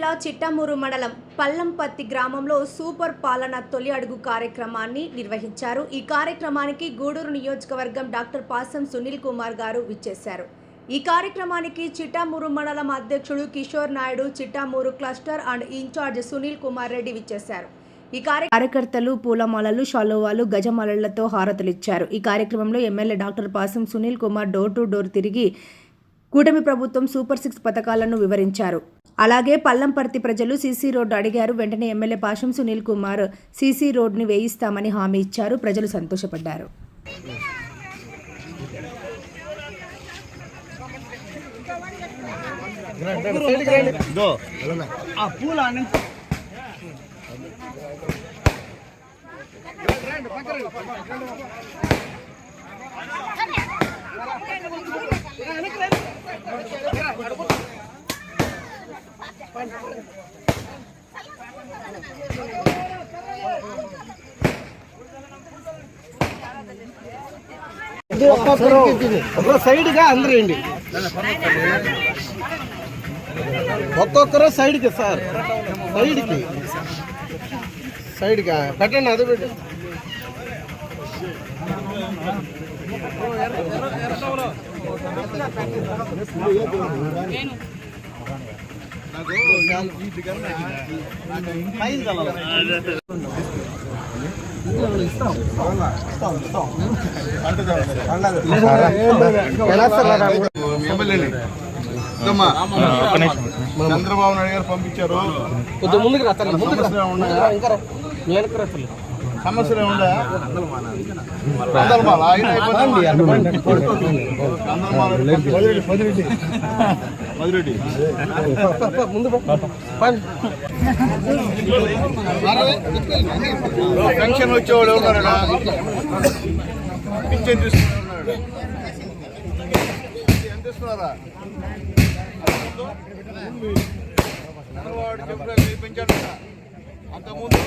జిల్లా చిట్టమూరు మండలం పల్లంపత్తి గ్రామంలో సూపర్ పాలన తొలి అడుగు కార్యక్రమాన్ని నిర్వహించారు. ఈ కార్యక్రమానికి గూడూరు నియోజకవర్గం డాక్టర్ పాసం సునీల్ కుమార్ గారు విచ్చేశారు. ఈ కార్యక్రమానికి చిట్టామూరు మండలం అధ్యక్షుడు Kishore Naidu Chittamuru cluster and incharge Sunil Kumar Reddy విచ్చేశారు. ఈ కార్య- కార్యకర్తలు పూలమాలలు షాలోవాలు గజమాలలతో హారతులిచ్చారు. ఈ కార్యక్రమంలో MLA doctor Pasam Sunil Kumar door to door తిరిగి కూటమి ప్రభుత్వం సూపర్ సిక్స్ పథకాలను వివరించారు. అలాగే పల్లంపర్తి ప్రజలు సీసీ రోడ్డు అడిగారు. వెంటనే ఎమ్మెల్యే పాషం సునీల్ కుమార్ సీసీ రోడ్డుని వేయిస్తామని హామీ ఇచ్చారు. ప్రజలు సంతోషపడ్డారు. ఒక్కొక్కరు సైడ్గా సైడ్గా అందరూ వేయండి ఒక్కొక్కరు సైడ్కి సార్ సైడ్కి సైడ్ పెట్టండి అది పెట్టి. ఎర్ర చంద్రబాబు నాయుడు గారు పంపించారు కొద్దిగా ముందుకు రా తల్లి, ముందుకు రా. సమస్యలు ఉన్నాయా? ఇంకా రా. వెనక్కి రా తల్లి. సమస్యలు ఉన్నాయా అందరమాల ఆయన అయిపోయింది అందరమాల మధురెడ్డి. ముందు పెన్షన్ వచ్చేవాడు ఉన్నాడా పింఛన్ తీసుకున్నాడు. ఎంత ఇస్తున్నారా పెంచాడు అంతకుముందు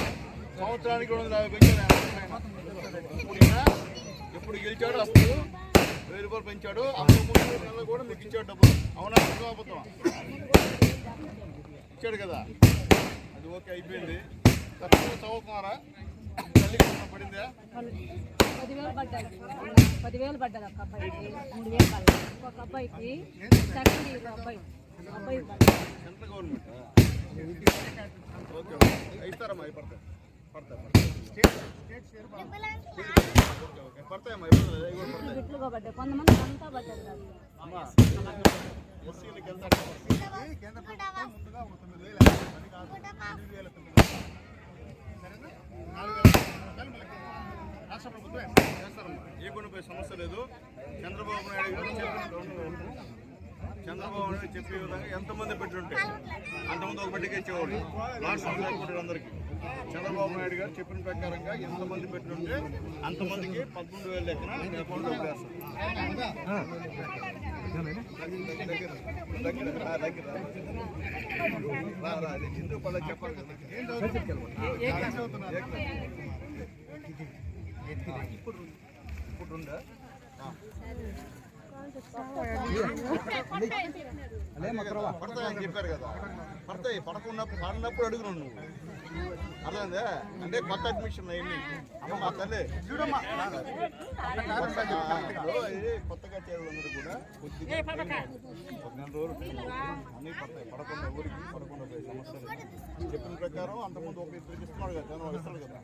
సంవత్సరానికి రెండు వందల యాభై పెంచాడు ఇప్పుడు ఎప్పుడు గెలిచాడు అసలు? వెయ్యి రూపాయలు పెంచాడు. అప్పుడు మూడు నెలలు కూడా మీకు ఇచ్చాడు డబ్బులు. అవునా? నిజమా అబద్ధమా? ఇచ్చాడు కదా. అది ఓకే అయిపోయింది. తక్కువ ఏమన్నా పడిందా? పదివేలు పడ్డాయి. పదివేలు పడ్డది ఒక అబ్బాయికి. మూడు వేలు పడ్డాయి. ఒక అబ్బాయికి సెకండ్ ఇయర్ అబ్బాయి. అబ్బాయి సెంట్రల్ గవర్నమెంట్? ఓకే ఇస్తారమ్మా అవి కేంద్ర ముందుగా రాష్ట్ర ప్రభుత్వం చేస్తారమ్మా ఏ కొనుక్కోే సమస్య లేదు. చంద్రబాబు నాయుడు గారు చంద్రబాబు నాయుడు చెప్పే విధంగా ఎంతమంది పెట్టుంటే అంతమంది ఒక బిడ్డకి ఇచ్చేవాడు లాస్ట్ చంద్రబాబు నాయుడు గారు చెప్పిన ప్రకారంగా ఎంతమంది పెట్టుంటే అంతమందికి పదకొండు వేల లెక్కన చింతూ పళ్ళ చెప్పాలి? ఇప్పుడు ఇప్పుడు. పడతాయని చెప్పారు కదా. పడతాయి పడకున్నప్పుడు పడినప్పుడు అడుగును నువ్వు అర్థమైందా అంటే కొత్త అడ్మిషన్ అయ్యింది అమ్మ తల్లి చూడమ్మా కొత్తగా ఇప్పుడు కూడా కొద్దిగా ఒక నెల రోజులు అన్నీ పడతాయి పడకుండా ఊరికి పడకుండా పోయే సమస్యలు చెప్పిన ప్రకారం అంతకుముందు ఒక ఇద్దరికి ఇస్తున్నాడు కదా జనం ఇస్తాడు కదా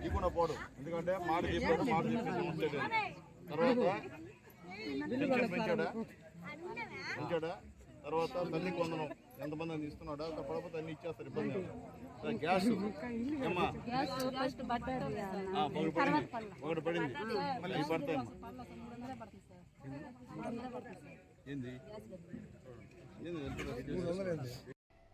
ఇవ్వకుండా పోడు ఎందుకంటే మాట చెప్పాడు మాట చెప్పే సమస్య తర్వాత పెంచాడా పెంచాడా తర్వాత తల్లికి వందనం ఎంతమంది ఇస్తున్నాడా? అంత పడకపోతే అన్ని ఇచ్చేస్తారు ఇబ్బంది గ్యాస్. ఏమ్మా? ఒకటి పడింది. ఒకటి పడింది. మళ్ళీ పడతాయమ్మా ఏంది?